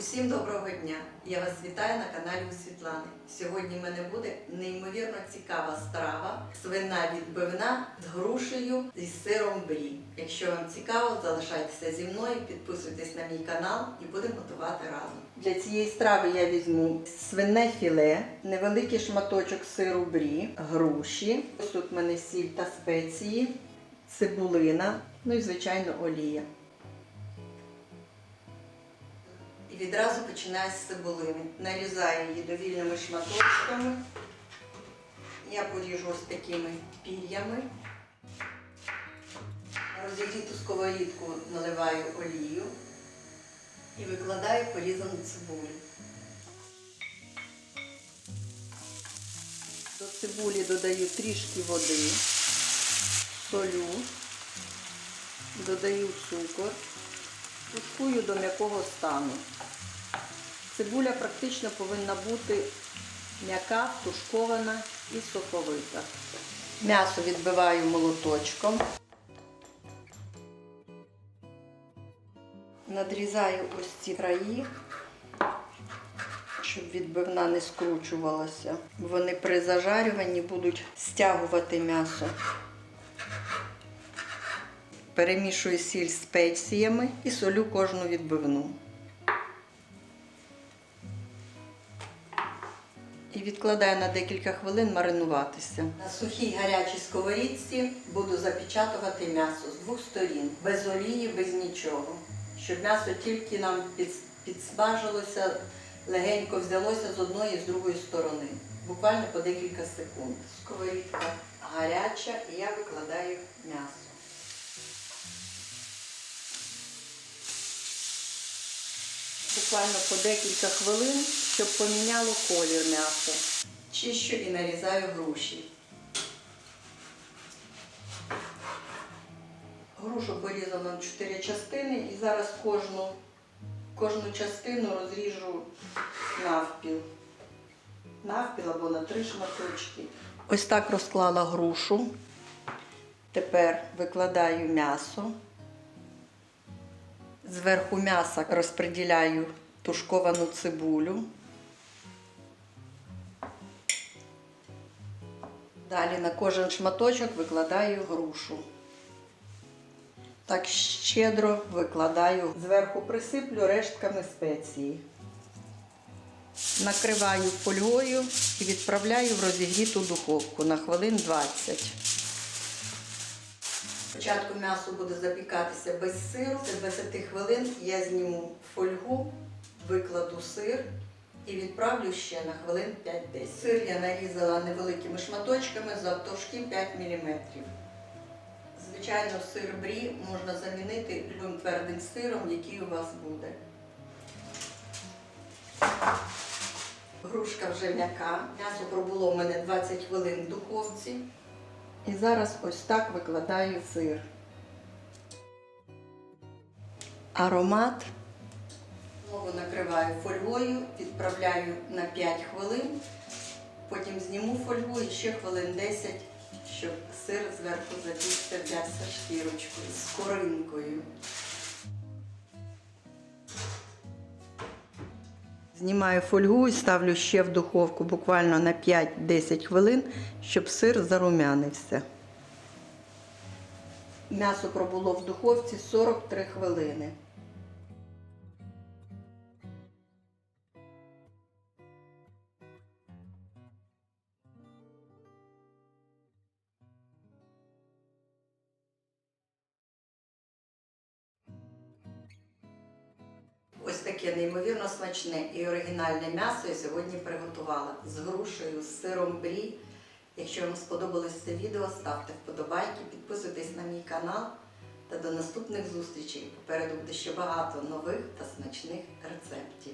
Усім доброго дня! Я вас вітаю на каналі у Світлани. Сьогодні в мене буде неймовірно цікава страва свина відбивна з грушею і сиром брі. Якщо вам цікаво, залишайтеся зі мною, підписуйтесь на мій канал і будемо готувати разом. Для цієї страви я візьму свине філе, невеликий шматочок сиру брі, груші. Ось тут в мене сіль та спеції, цибулина, ну і звичайно олія. Відразу починаю з цибулини. Нарізаю її довільними шматочками. Я поріжу ось такими пір'ями. Розігріту сковорідку наливаю олію і викладаю порізану цибулю. До цибулі додаю трішки води, солю, додаю цукор. Тушкую до м'якого стану. Цибуля практично повинна бути м'яка, тушкована і соковита. М'ясо відбиваю молоточком. Надрізаю ось ці краї, щоб відбивна не скручувалася. Вони при зажарюванні будуть стягувати м'ясо. Перемішую сіль з спеціями і солю кожну відбивну. І відкладаю на декілька хвилин маринуватися. На сухій гарячій сковорідці буду запечатувати м'ясо з двох сторін, без олії, без нічого. Щоб м'ясо тільки нам підсмажилося, легенько взялося з одної і з другої сторони. Буквально по декілька секунд. Сковорідка гаряча і я викладаю м'ясо. Буквально по декілька хвилин, щоб поміняло колір м'ясо. Чищу і нарізаю груші. Грушу порізано на 4 частини і зараз кожну, кожну частину розріжу навпіл. Навпіл або на три шматочки. Ось так розклала грушу. Тепер викладаю м'ясо. Зверху м'яса розподіляю тушковану цибулю. Далі на кожен шматочок викладаю грушу. Так щедро викладаю. Зверху присиплю рештками спеції. Накриваю фольгою і відправляю в розігріту духовку на хвилин 20. Спочатку м'ясо буде запікатися без сиру. Це 20 хвилин я зніму фольгу, викладу сир і відправлю ще на хвилин 5-10. Сир я нарізала невеликими шматочками завтовшки 5 мм. Звичайно, сир брі можна замінити любим твердим сиром, який у вас буде. Грушка вже м'яка. М'ясо пробуло у мене 20 хвилин в духовці. І зараз ось так викладаю сир. Аромат. Знову накриваю фольгою, відправляю на 5 хвилин. Потім зніму фольгу і ще хвилин 10, щоб сир зверху запікся взявся шкірочкою з коринкою. Знімаю фольгу і ставлю ще в духовку буквально на 5-10 хвилин, щоб сир зарум'янився. М'ясо пробуло в духовці 43 хвилини. Таке неймовірно смачне і оригінальне м'ясо я сьогодні приготувала з грушею, з сиром брі. Якщо вам сподобалось це відео, ставте вподобайки, підписуйтесь на мій канал та до наступних зустрічей. Попереду буде ще багато нових та смачних рецептів.